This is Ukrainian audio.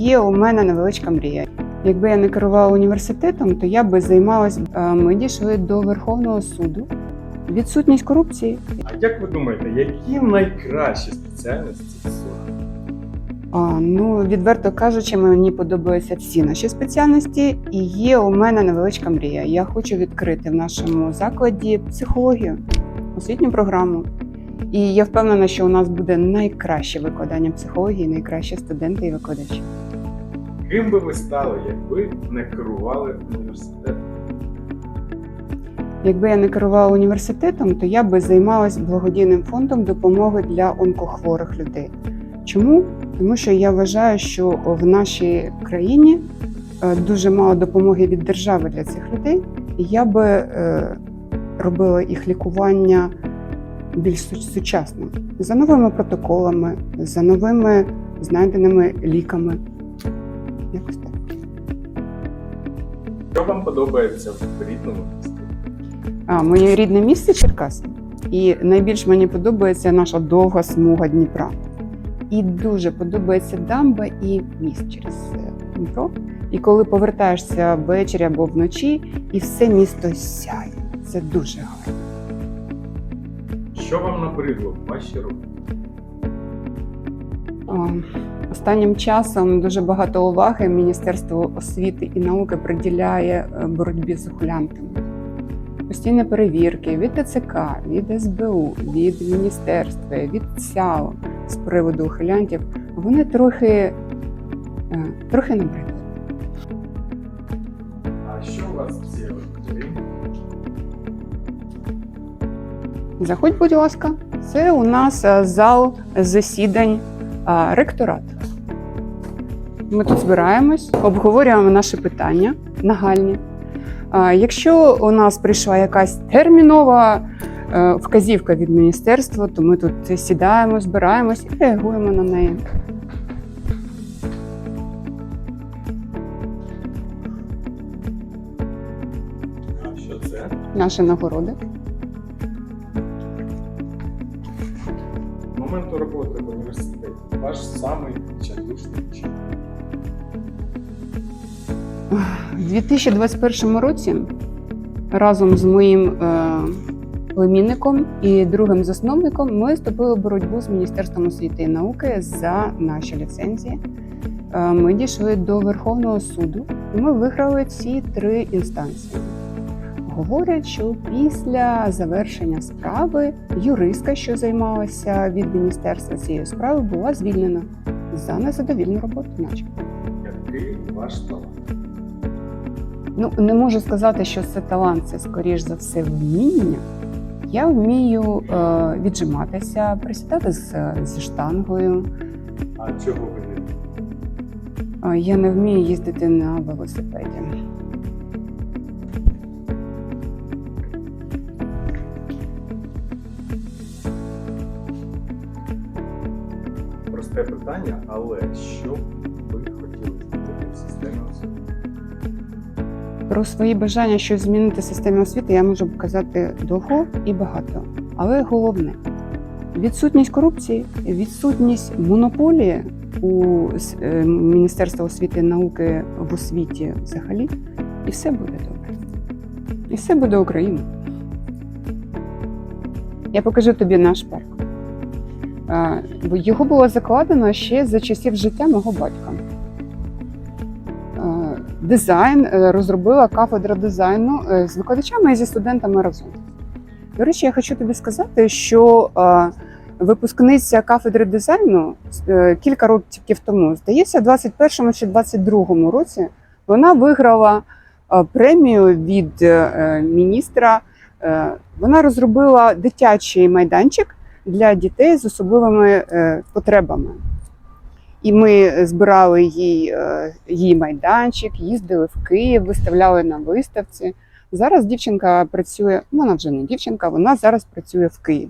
Є у мене невеличка мрія. Якби я не керувала університетом, то я би займалась. е, Ми дійшли до Верховного суду. Відсутність корупції. А як ви думаєте, які найкращі спеціальності? А, ну, відверто кажучи, мені подобаються всі наші спеціальності, і є у мене невеличка мрія. Я хочу відкрити в нашому закладі психологію, освітню програму. І я впевнена, що у нас буде найкраще викладання психології, найкращі студенти і викладачі. Ким би ви стали, якби не керували університетом? Якби я не керувала університетом, то я би займалась благодійним фондом допомоги для онкохворих людей. Чому? Тому що я вважаю, що в нашій країні е, дуже мало допомоги від держави для цих людей, і я би е, робила їх лікування більш сучасним за новими протоколами, за новими знайденими ліками. Якось так. Що вам подобається в рідному місті? А, моє рідне місце Черкаси. І найбільш мені подобається наша довга смуга Дніпра. І дуже подобається дамба і міст через е, Дніпро. І коли повертаєшся ввечері або вночі, і все місто сяє. Це дуже гарно. Що вам набридло в вашій роботі? Останнім часом дуже багато уваги Міністерство освіти і науки приділяє е, боротьбі з ухилянтами. Постійні перевірки від ТЦК, від СБУ, від міністерства, від ЦЯО з приводу ухилянтів, вони трохи, е, трохи набридли. А що у вас всі? Заходь, будь ласка, це у нас е, зал засідань ректорату. Ми тут збираємось, обговорюємо наші питання нагальні. А Якщо у нас прийшла якась термінова е, вказівка від міністерства, то ми тут сідаємо, збираємось і реагуємо на неї. Що це? Наші нагороди. Моменту роботи в університеті ваш самий відчайдушний чин. У 2021 році разом з моїм е, племінником і другим засновником ми вступили в боротьбу з Міністерством освіти і науки за наші ліцензії. Е, ми дійшли до Верховного суду і ми виграли ці три інстанції. Говорять, що після завершення справи юристка, що займалася від міністерства цієї справи, була звільнена за незадовільну роботу, начебто. Який ваш талант? Ну, не можу сказати, що це талант, це скоріш за все вміння. Я вмію е, віджиматися, присідати з, зі штангою. А чого ви не? Е, я не вмію їздити на велосипеді. Просте питання, але що ви хотіли змінити в системі освіти? Про свої бажання щось змінити в системі освіти я можу казати довго і багато. Але головне відсутність корупції, відсутність монополії у е, Міністерства освіти і науки в освіті взагалі, і все буде добре. І все буде Україна. Я покажу тобі наш парк. Його було закладено ще за часів життя мого батька. Дизайн е, розробила кафедра дизайну е, з викладачами і зі студентами разом. До речі, я хочу тобі сказати, що випускниця кафедри дизайну е, кілька років тому, здається, в 21-му чи 22-му році вона виграла премію від міністра. Вона розробила дитячий майданчик для дітей з особливими е, потребами. І ми збирали їй, е, її майданчик, їздили в Київ, виставляли на виставці. Зараз дівчинка працює, вона вже не дівчинка, вона зараз працює в Києві.